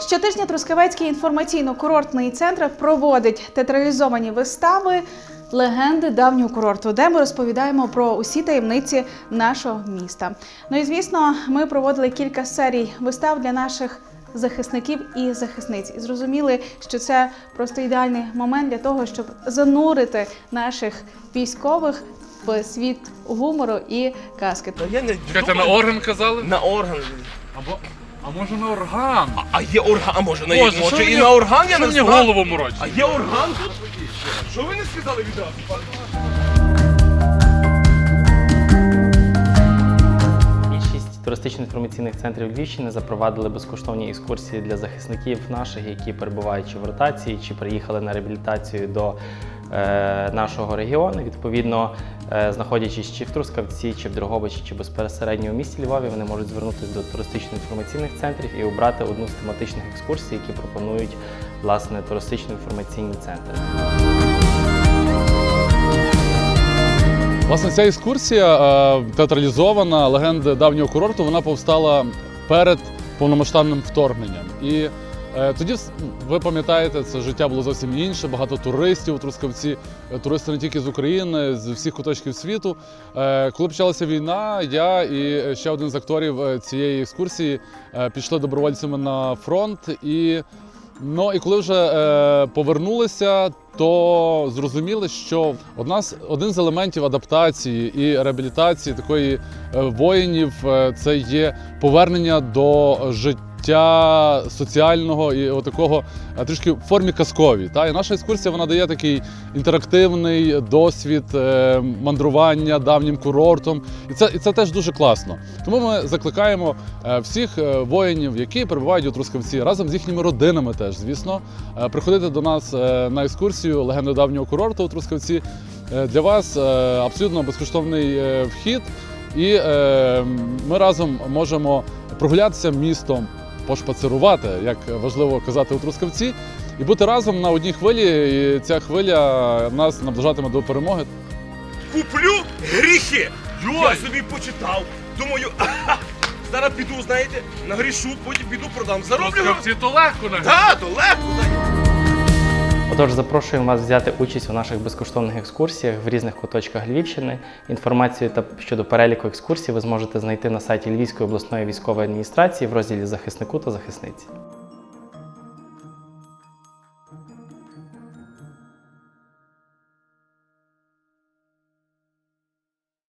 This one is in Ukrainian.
Щотижня Трускавецький інформаційно-курортний центр проводить театралізовані вистави легенди давнього курорту, де ми розповідаємо про усі таємниці нашого міста. Ну і звісно, ми проводили кілька серій вистав для наших. Захисників і захисниць і зрозуміли, що це просто ідеальний момент для того, щоб занурити наших військових в світ гумору і казки. Я не Чекайте, на орган казали? на орган. Або, а може на орган? А, а є орган, а може на Боже, що може і мені- на орган я що не мені знаю. голову морочить? А є орган тут? Що ви не сказали відразу? Туристично-інформаційних центрів Львівщини запровадили безкоштовні екскурсії для захисників наших, які перебувають чи в ротації, чи приїхали на реабілітацію до е, нашого регіону. Відповідно, е, знаходячись чи в Трускавці, чи в Дрогобичі, чи безпосередньо у місті Львові, вони можуть звернутися до туристично-інформаційних центрів і обрати одну з тематичних екскурсій, які пропонують власне туристично-інформаційні центри. Власне, ця екскурсія е, театралізована легенди давнього курорту. Вона повстала перед повномасштабним вторгненням. І е, тоді ви пам'ятаєте, це життя було зовсім інше. Багато туристів у Трускавці, е, туристи не тільки з України, з всіх куточків світу. Коли почалася війна, я і ще один з акторів цієї екскурсії пішли добровольцями на фронт. І, ну, і коли вже е, повернулися, то зрозуміли, що одна з один з елементів адаптації і реабілітації такої е, воїнів е, це є повернення до життя соціального і отакого е, трішки в формі казковій. Та і наша екскурсія вона дає такий інтерактивний досвід е, мандрування давнім курортом, і це і це теж дуже класно. Тому ми закликаємо е, всіх воїнів, які перебувають у Трускавці, разом з їхніми родинами, теж звісно, приходити до нас на екскурсію легенди давнього курорту у Трускавці. Для вас абсолютно безкоштовний вхід, і е, ми разом можемо прогулятися містом, пошпацирувати, як важливо казати у Трускавці, і бути разом на одній хвилі. І ця хвиля нас наближатиме до перемоги. Куплю гріхи! Я собі почитав. Думаю, зараз піду, знаєте, нагрішу, потім піду продам. Зароблю. Трускавці то легко на Так, то легко. Отож, запрошуємо вас взяти участь у наших безкоштовних екскурсіях в різних куточках Львівщини. Інформацію та щодо переліку екскурсій ви зможете знайти на сайті Львівської обласної військової адміністрації в розділі захиснику та захисниці.